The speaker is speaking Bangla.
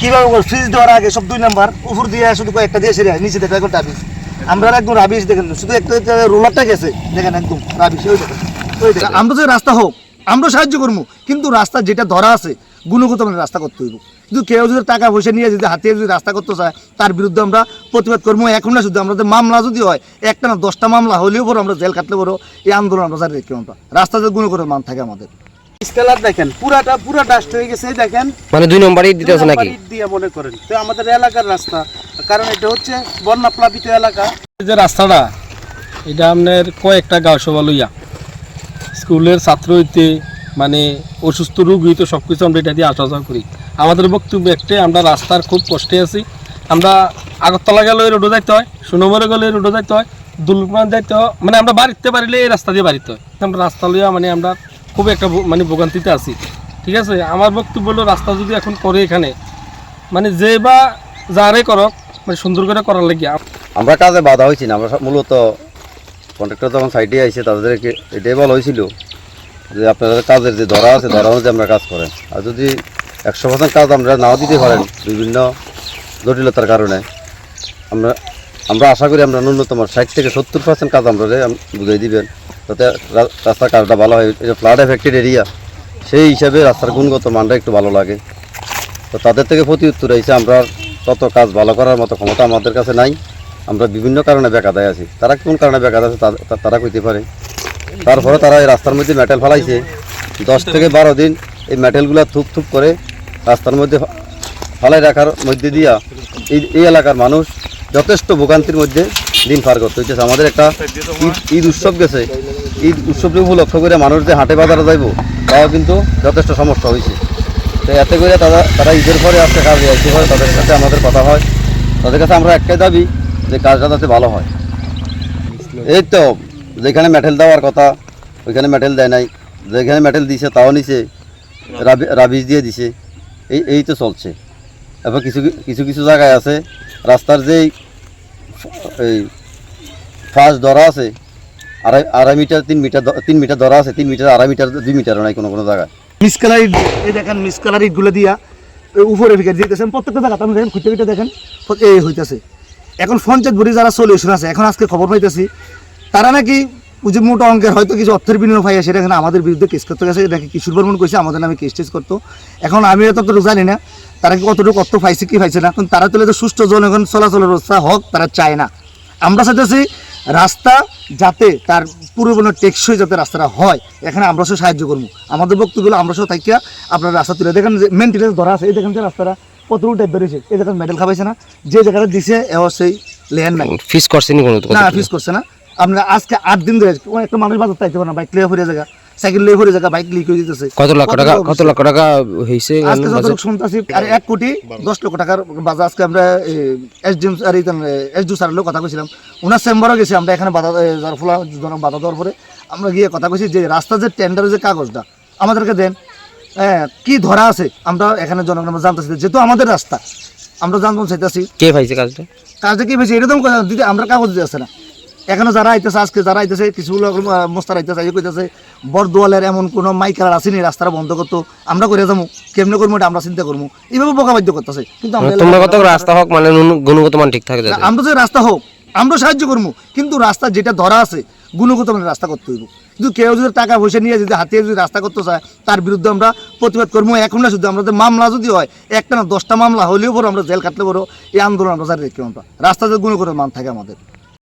কীভাবে ফ্রিজ দেওয়ার আগে সব দুই নাম্বার উপর দিয়ে শুধু কয়েকটা দিয়ে সেরে নিচে দেখে একদম রাবিশ আমরা একদম রাবিশ দেখেন শুধু একটা রোলারটা গেছে, দেখেন একদম রাবিশ ওই দেখেন ওই দেখেন। আমরা যে রাস্তা হোক, আমরা সাহায্য করব, কিন্তু রাস্তা যেটা ধরা আছে, গুণগত মানের রাস্তা করতে হইব। কিন্তু কেউ যদি টাকা পয়সা নিয়ে যদি হাতিয়ে যদি রাস্তা করতে চায়, তার বিরুদ্ধে আমরা প্রতিবাদ করব। এখন না শুধু আমাদের মামলা যদি হয়, একটা না দশটা মামলা হলেও পরে আমরা জেল কাটলে বড় এই আন্দোলন আমরা জারি রাখি আমরা। রাস্তাতে গুণগত মান থাকে আমাদের। স্কেলার দেখেন পুরাটা পুরা ডাস্ট হয়ে গেছে দেখেন। মানে দুই নম্বরই দিতে নাকি? ইট দিয়ে মনে করেন। তো আমাদের এলাকার রাস্তা কারণ এটা হচ্ছে বন্যা প্লাবিত এলাকা যে রাস্তাটা এটা আপনার কয়েকটা গাঁও সভা লইয়া। স্কুলের ছাত্র হইতে মানে অসুস্থ রোগী তো সব কিছু আমরা এটা দিয়ে আসা যাওয়া করি। আমাদের বক্তব্য একটাই আমরা রাস্তার খুব কষ্টে আছি। আমরা আগরতলা গেলে রোডও যাইতে হয় সুনমরে গেলে রোডও যাইতে হয় দুলমান যাইতে হয় মানে আমরা বাড়িতে পারিলে এই রাস্তা দিয়ে বাড়িতে হয়। আমরা রাস্তা লইয়া মানে আমরা খুব একটা মানে ভোগান্তিতে আছি। ঠিক আছে? আমার বক্তব্য হলো, রাস্তা যদি এখন করে এখানে মানে যে বা যারে করক মানে সুন্দর করে করার লাগিয়া। আমরা কাজে বাধা হয়েছি না, আমরা মূলত কন্ট্রাক্টর যখন সাইডে আইছে, তাদেরকে এটাই বলা হয়েছিল যে আপনাদের কাজের যে ধরা আছে, ধরা অনুযায়ী আমরা কাজ করেন। আর যদি একশো পার্সেন্ট কাজ আমরা নাও দিতে পারেন বিভিন্ন জটিলতার কারণে, আমরা আমরা আশা করি আমরা ন্যূনতম ষাট থেকে সত্তর পার্সেন্ট কাজ আমরা বুঝাই দিবেন। যাতে রাস্তার কাজটা ভালো হয়। এটা ফ্লাড এফেক্টেড এরিয়া সেই হিসাবে রাস্তার গুণগত মানটা একটু ভালো লাগে। তো তাদের থেকে প্রতি উত্তর হয়েছে আমরা তত কাজ ভালো করার মতো ক্ষমতা আমাদের কাছে নাই। আমরা বিভিন্ন কারণে বেকাদায় আছি। তারা কোন কারণে বেকার আছে তারা কইতে পারে। তারপরে তারা এই রাস্তার মধ্যে মেটেল ফেলাইছে। দশ থেকে বারো দিন এই মেটেলগুলো থুপ থুপ করে রাস্তার মধ্যে ফালাই রাখার মধ্যে দিয়া এই এই এলাকার মানুষ যথেষ্ট ভোগান্তির মধ্যে দিন পার করতে হইতেছে। আমাদের একটা ঈদ উৎসব গেছে। ঈদ উৎসবকে উপলক্ষ করে মানুষ যে হাটে বাজারে যাইব, তাও কিন্তু যথেষ্ট সমস্যা হয়েছে। তো এতে করে তারা তারা ঈদের পরে আসতে কাজে আসতে হয় তাদের সাথে আমাদের কথা হয়। তাদের কাছে আমরা একটাই দাবি যে কাজটা যাতে ভালো হয়। এই তো, যেখানে মেটেল দেওয়ার কথা, ওইখানে মেটেল দেয় নাই। যেখানে মেটেল দিছে তাও নিছে, রাবি, রাবিশ দিয়ে দিছে। এই এই তো চলছে। এবার কিছু কিছু কিছু জায়গায় আছে, রাস্তার যেই এই ফাঁস ধরা আছে আড়াই আড়াই মিটার, তিন মিটার তিন মিটার ধরা আছে, তিন মিটার, আড়াই মিটার, দুই মিটারও নাই কোনো কোনো জায়গায়। মিস কালার ইট এই দেখেন মিস কালার ইটগুলো দিয়া উপরে ফিকে দিতেছেন। প্রত্যেকটা জায়গা আপনি দেখেন, খুঁজতে খুঁজতে দেখেন এই হইতেছে। এখন পঞ্চায়েত বড়ি যারা সলিউশন আছে, এখন আজকে খবর পাইতেছি, তারা নাকি যে মোটা অঙ্কের হয়তো কিছু অর্থের বিনিময় পাই সেটা এখানে আমাদের বিরুদ্ধে কেস করতে গেছে। নাকি কিশোর বর্মন কইছে, আমাদের নামে কেস টেস করতো। এখন আমি ততটুকু জানি না, তারা কি কতটুকু অর্থ পাইছে, কি পাইছে না। কিন্তু তারা তুলে তো সুষ্ঠু জনগণ চলাচলের ব্যবস্থা হোক, তারা চায় না। আমরা চাইতেছি রাস্তা যাতে তার পূর্ববর্ণ টেকসই যাতে রাস্তাটা হয় এখানে আমরা সব সাহায্য করব। আমাদের বক্তব্যগুলো আমরা সব থাকিয়া আপনার রাস্তা তুলে দেখেন যে মেনটেন্স ধরা আছে এই দেখেন যে রাস্তাটা কতটুকু টাইপ বেরিয়েছে এই দেখেন মেডেল খাবাইছে না যে জায়গাটা দিছে এও সেই লেন নাই। ফিস করছেনি না ফিস করছে না। আপনার আজকে আট দিন ধরে একটা মানুষ বাজার চাইতে পারে না বাইক ক্লিয়ার ফুরে জায়গা। সাইকেল জায়গা বাইক করে দিতেছে। কত লক্ষ টাকা কত লক্ষ টাকা হয়েছে আজকে যতটুকু শুনতেছি আর কোটি দশ লক্ষ টাকার বাজার। আজকে আমরা এসডিএম আর স্যারের লোক কথা কইছিলাম। ওনার চেম্বারও গেছি আমরা এখানে বাধা যার ফলে জন বাধা দেওয়ার পরে আমরা গিয়ে কথা কইছি যে রাস্তা যে টেন্ডারের যে কাগজটা আমাদেরকে দেন। হ্যাঁ কি ধরা আছে? আমরা এখানে জনগণ আমরা জানতেছি যেহেতু আমাদের রাস্তা আমরা জানতে চাইতেছি। কে পাইছে কাজটা? কাজটা কি হয়েছে এরকম দিদি আমরা কাগজ দিয়ে আছে না। এখনও যারা আইতেছে আজকে যারা আইতেছে কিছু লোক মোস্তার আইতেছে এই কইতেছে বরদোয়ালের এমন কোনো মাইকার আসেনি রাস্তাটা বন্ধ করতো আমরা করে যাব কেমনে করব এটা আমরা চিন্তা করব এইভাবে বোকা বাধ্য করতেছে কিন্তু তোমরা কত রাস্তা হোক মানে গুণগত মান ঠিক থাকে আমরা যে রাস্তা হোক আমরা সাহায্য করব কিন্তু রাস্তা যেটা ধরা আছে গুণগত মানের রাস্তা করতে হইব। কিন্তু কেউ যদি টাকা পয়সা নিয়ে যদি হাতিয়ে যদি রাস্তা করতে চায় তার বিরুদ্ধে আমরা প্রতিবাদ করব এখন না শুধু আমাদের মামলা যদি হয় একটা না দশটা মামলা হলেও পরে আমরা জেল কাটলে পরেও এই আন্দোলন আমরা জারি রাখি আমরা। রাস্তা যে গুণগত মান থাকে আমাদের।